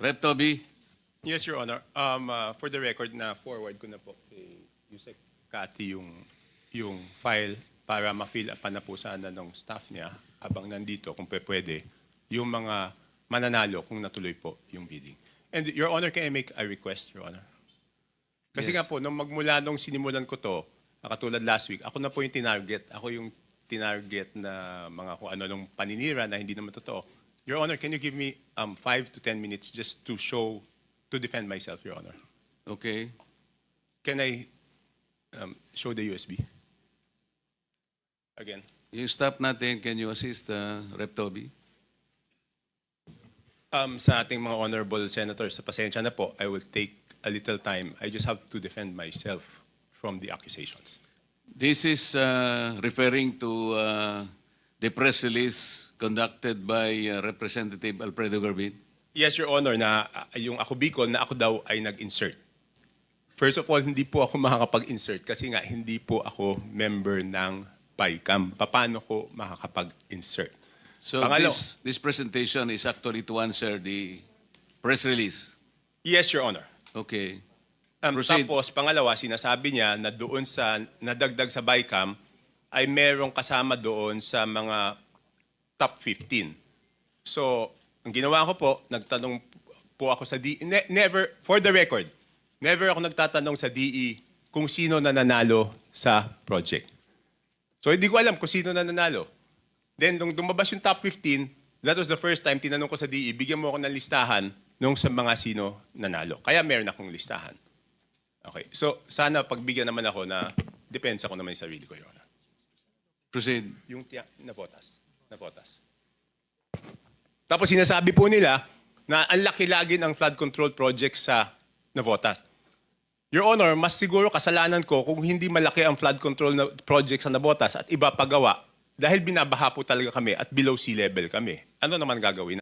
Rep Toby, Yes, Your Honor. Um, uh, for the record na forward ko na po kay Yusek Kati yung, yung file para ma-fill up na po sana ng staff niya habang nandito kung pwede yung mga mananalo kung natuloy po yung bidding. And Your Honor, can I make a request, Your Honor? Kasi Yes. nga po, nung magmula nung sinimulan ko to, katulad last week, ako na po yung tinarget. Ako yung tinarget na mga kung ano nung paninira na hindi naman totoo. Your Honor, can you give me um, five to ten minutes just to show, to defend myself, Your Honor? okay. Can I um, show the USB? Again. Yung staff natin, can you assist uh, Rep Toby? Um, sa ating mga honorable senators, sa pasensya na po, I will take a little time. I just have to defend myself from the accusations. This is uh, referring to uh, the press release conducted by uh, Representative Alfredo Garbin. Yes, Your Honor, na uh, yung ako Bicol na ako daw ay nag-insert. First of all, hindi po ako makakapag-insert kasi nga hindi po ako member ng PICAM. Paano ko makakapag-insert? So Pangalo. this, this presentation is actually to answer the press release. Yes, Your Honor. Okay. Um, Proceed. tapos, pangalawa, sinasabi niya na doon sa, nadagdag sa BICAM, ay merong kasama doon sa mga top 15. So, ang ginawa ko po, nagtanong po ako sa DE. Ne- never, for the record, never ako nagtatanong sa DE kung sino na nanalo sa project. So, hindi ko alam kung sino na nanalo. Then, nung dumabas yung top 15, that was the first time tinanong ko sa DE, bigyan mo ako ng listahan nung sa mga sino nanalo. Kaya meron akong listahan. Okay. So, sana pagbigyan naman ako na depensa ko naman yung sarili ko, Your Honor. Proceed. Yung tiya, na votas. Na votas. Tapos sinasabi po nila na ang laki lagi ng flood control project sa Navotas. Your Honor, mas siguro kasalanan ko kung hindi malaki ang flood control na project sa Navotas at iba pagawa dahil binabaha po talaga kami at below sea level kami. Ano naman gagawin